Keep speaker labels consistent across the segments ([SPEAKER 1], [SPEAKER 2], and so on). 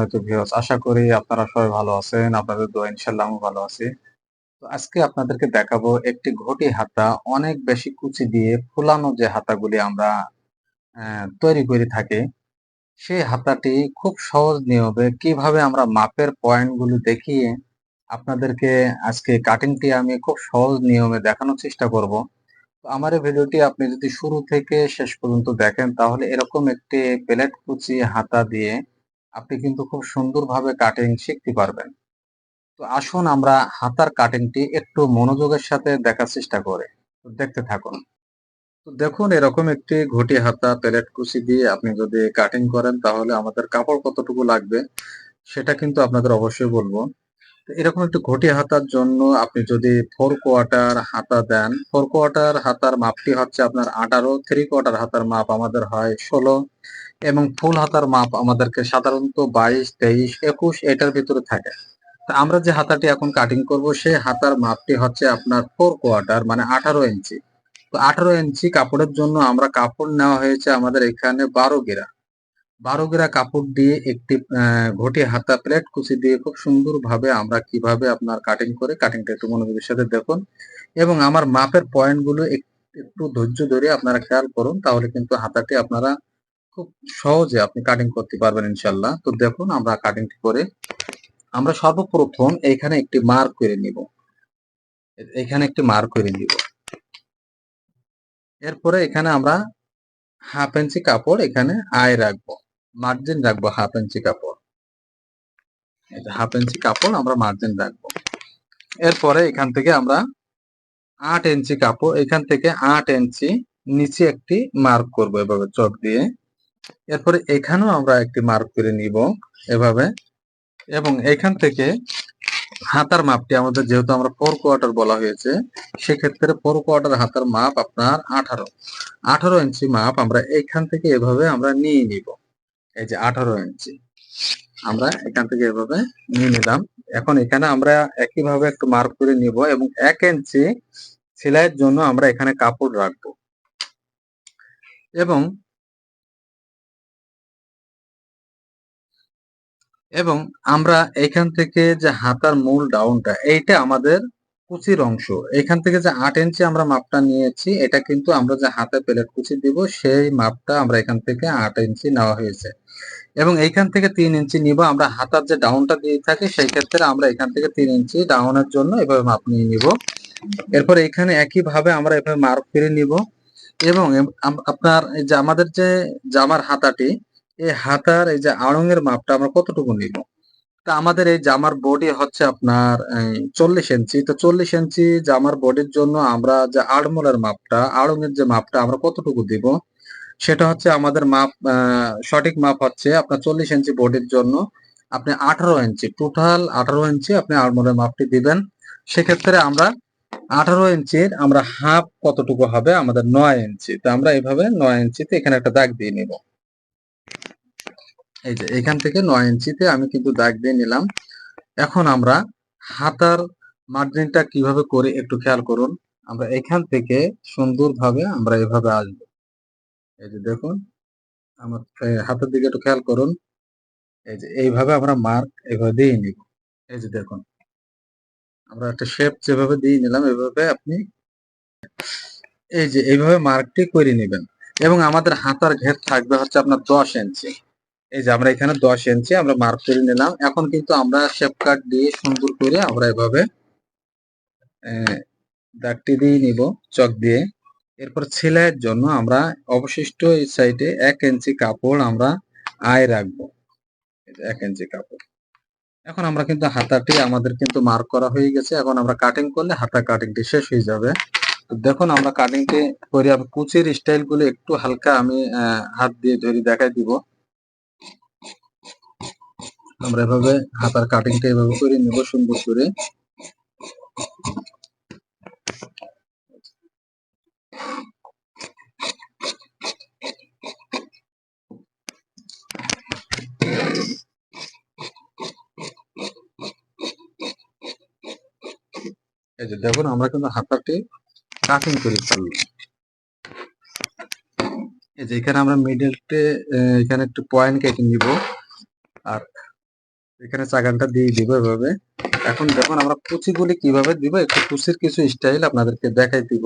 [SPEAKER 1] হয়তো ভিউয়ার্স আশা করি আপনারা সবাই ভালো আছেন, আপনাদের দোয়া ইনশাল্লাহ আমি ভালো আছি। তো আজকে আপনাদেরকে দেখাবো একটি ঘটি হাতা, অনেক বেশি কুচি দিয়ে ফুলানো যে হাতাগুলি আমরা তৈরি করে থাকি, সেই হাতাটি খুব সহজ নিয়মে কীভাবে আমরা মাপের পয়েন্টগুলো দেখিয়ে আপনাদেরকে আজকে কাটিংটি আমি খুব সহজ নিয়মে দেখানোর চেষ্টা করব। আমার এই ভিডিওটি আপনি যদি শুরু থেকে শেষ পর্যন্ত দেখেন, তাহলে এরকম একটি প্লেট কুচি হাতা দিয়ে আপনি কিন্তু খুব সুন্দরভাবে কাটিং শিখতে পারবেন। তো আসুন আমরা হাতার কাটিংটি একটু মনোযোগের সাথে দেখার চেষ্টা করে। দেখতে থাকুন। তো দেখুন, এরকম একটি ঘটি হাতা প্লেট কুচি দিয়ে আপনি যদি কাটিং করেন, তাহলে আমাদের কাপড় কতটুকু লাগবে, সেটা কিন্তু আপনাদের অবশ্যই বলব। এরকম একটি ঘটি হাতার জন্য আপনি যদি ফোর কোয়ার্টার হাতা দেন ফোর কোয়ার্টার হাতার মাপটি হচ্ছে আপনার আঠারো থ্রি কোয়ার্টার হাতার মাপ আমাদের হয় ষোলো এবং ফুল হাতার মাপ আমাদেরকে সাধারণত বাইশ, তেইশ, একুশ এটার ভিতরে থাকে। তা আমরা যে হাতাটি এখন কাটিং করব, সেই হাতার মাপটি হচ্ছে আপনার ফোর কোয়ার্টার মানে আঠারো ইঞ্চি। তো আঠারো ইঞ্চি কাপড়ের জন্য আমরা কাপড় নেওয়া হয়েছে আমাদের এখানে বারো গেরা। বারো গেরা কাপড় দিয়ে একটি ঘটি হাতা প্লেট কুচি দিয়ে খুব সুন্দর ভাবে আমরা কীভাবে আপনার কাটিং করে কাটিংটা একটু মনোযোগের সাথে দেখুন। এবং আমার মাপের পয়েন্টগুলো একটু ধৈর্য ধরে আপনারা খেয়াল করুন, তাহলে কিন্তু হাতাটি আপনারা খুব সহজে আপনি কাটিং করতে পারবেন ইনশাল্লাহ তো দেখুন আমরা কাটিংটি করে আমরা সর্বপ্রথম এখানে একটি মার্ক করে নিব। এখানে একটি মার্ক করে নিব। এরপরে এখানে আমরা হাফ ইঞ্চি কাপড় এখানে আয় রাখব। মার্জিন রাখব হাফ ইঞ্চি কাপড়। হাফ ইঞ্চি কাপড় আমরা মার্জিন রাখব। এরপরে এখান থেকে আমরা আট ইঞ্চি কাপড়, এখান থেকে আট ইঞ্চি নিচে একটি মার্ক করব এভাবে চক দিয়ে। এরপরে এখানেও আমরা একটি মার্ক করে নিব এভাবে। এবং এখান থেকে হাতার মাপটি আমাদের যেহেতু আমরা ফোর কোয়ার্টার বলা হয়েছে, সেক্ষেত্রে ফোর কোয়ার্টার হাতার মাপ আপনার আঠারো। আঠারো ইঞ্চি মাপ আমরা এখান থেকে এভাবে আমরা নিয়ে নিব। এই যে আঠারো ইঞ্চি আমরা এখান থেকে এভাবে নিয়ে নিলাম। এখন এখানে আমরা একইভাবে একটু মার্ক করে নিব এবং এক ইঞ্চি সেলাইয়ের জন্য আমরা এখানে কাপড় রাখব। এবং এবং আমরা এখান থেকে যে হাতার মূল ডাউনটা এইটা আমাদের কুচির অংশ। এখান থেকে যে আট ইঞ্চি আমরা মাপটা নিয়েছি, এটা কিন্তু আমরা যে হাতে প্লেট কুচি দিব, সেই মাপটা আমরা এখান থেকে আট ইঞ্চি নেওয়া হয়েছে। এবং এইখান থেকে তিন ইঞ্চি নিব, আমরা হাতার যে ডাউনটা দিয়ে থাকি, সেই ক্ষেত্রে আমরা এখান থেকে তিন ইঞ্চি ডাউনের জন্য এভাবে মাপ নিয়ে নিব। এরপর এখানে একই ভাবে আমরা এভাবে মার্ক করে নিব। এবং আপনার এই যে আমাদের যে জামার হাতাটি, এই হাতার এই যে আড়ঙের মাপটা আমরা কতটুকু নিব? তা আমাদের এই জামার বডি হচ্ছে আপনার চল্লিশ ইঞ্চি তো চল্লিশ ইঞ্চি জামার বডির জন্য আমরা যে আড়মোলের মাপটা, আড়ঙের যে মাপটা আমরা কতটুকু দিব, সেটা হচ্ছে আমাদের মাপ সঠিক মাপ হচ্ছে আপনার চল্লিশ ইঞ্চি বডির জন্য আপনি আঠারো ইঞ্চি টোটাল আঠারো ইঞ্চি আপনি আড়মোলের মাপটি দিবেন। সেক্ষেত্রে আমরা আঠারো ইঞ্চির আমরা হাফ কতটুকু হবে? আমাদের নয় ইঞ্চি তো আমরা এইভাবে নয় ইঞ্চিতে এখানে একটা দাগ দিয়ে নিব। এই যে এখান থেকে নয় ইঞ্চিতে আমি কিন্তু দাগ দিয়ে নিলাম। এখন আমরা হাতার মার্জিনটা কীভাবে করে একটু খেয়াল করুন। আমরা এখান থেকে সুন্দরভাবে আমরা এভাবে আসব। এই যে দেখুন, আমার হাতের দিকে একটু খেয়াল করুন। এই যে এইভাবে আমরা মার্ক এভাবে দিয়ে নিব। এই যে দেখুন, আমরা একটা শেপ যেভাবে দিয়ে নিলাম, এভাবে আপনি এই যে এইভাবে মার্কটি করে নেবেন। এবং আমাদের হাতার ঘের থাকবে হচ্ছে আপনার দশ ইঞ্চি। এই যে আমরা এখানে দশ ইঞ্চি আমরা মার্ক করে নিলাম। এখন কিন্তু আমরা শেপ কাট দিয়ে সুন্দর করে আমরা এভাবে দাগটি দিয়ে নিব, চক দিয়ে। এরপর সেলাইয়ের জন্য আমরা অবশিষ্ট এই সাইডে এক ইঞ্চি কাপড় আমরা আয় রাখব। এক ইঞ্চি কাপড়। এখন আমরা কিন্তু হাতাটি, আমাদের কিন্তু মার্ক করা হয়ে গেছে। এখন আমরা কাটিং করলে হাতা কাটিংটি শেষ হয়ে যাবে। দেখুন, আমরা কাটিংটি করি কুচির স্টাইলগুলো একটু হালকা আমি হাত দিয়ে ধরে দেখাই দিব। আমরা এভাবে হাতার কাটিংটা এভাবে করে নিব সুন্দর করে। এই যে দেখুন, আমরা কিন্তু হাতাটি কাটিং করে ফেললাম। এই যে এখানে আমরা মিডলটে এখানে একটু পয়েন্ট কেটে নিব। আর এখানে চাগানটা দিয়ে দিব এভাবে। এখন দেখুন আমরা কুচিগুলি কীভাবে দিব, একটু কুচির কিছু স্টাইল আপনাদেরকে দেখাই দিব।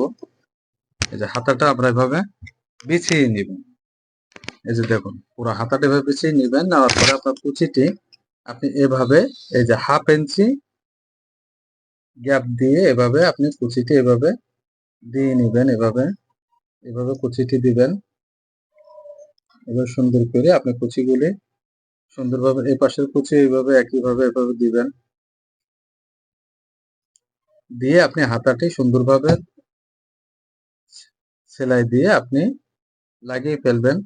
[SPEAKER 1] এই যে হাতাটা আমরা এভাবে বিছিয়ে নিব। এই যে দেখুন, পুরো হাতাটা এভাবে বিছিয়ে নিবেন, নেওয়ার পরে আপনার কুচিটি আপনি এভাবে, এই যে হাফ ইঞ্চি গ্যাপ দিয়ে এভাবে আপনি কুচিটি এভাবে দিয়ে নেবেন, এভাবে এভাবে কুচিটি দিবেন। এবার সুন্দর করে আপনি কুচিগুলি সুন্দরভাবে এই পাশের কুচি এইভাবে একইভাবে এভাবে দিবেন। দিয়ে আপনি হাতাটি সুন্দরভাবে সেলাই দিয়ে আপনি লাগিয়ে ফেলবেন।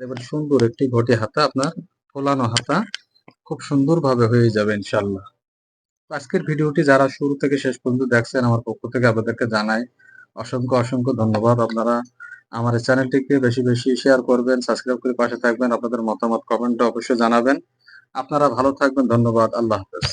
[SPEAKER 1] এবার সুন্দর একটি ঘটি হাতা, আপনার ফোলানো হাতা খুব সুন্দরভাবে হয়ে যাবে ইনশাল্লাহ আজকের ভিডিওটি যারা শুরু থেকে শেষ পর্যন্ত দেখছেন, আমার পক্ষ থেকে আপনাদেরকে জানাই অসংখ্য অসংখ্য ধন্যবাদ। আপনারা আমার চ্যানেলটিকে বেশি বেশি শেয়ার করবেন সাবস্ক্রাইব করে পাশে থাকবেন। আপনাদের মতামত কমেন্টে অবশ্যই জানাবেন। আপনারা ভালো থাকবেন। ধন্যবাদ। আল্লাহ হাফেজ।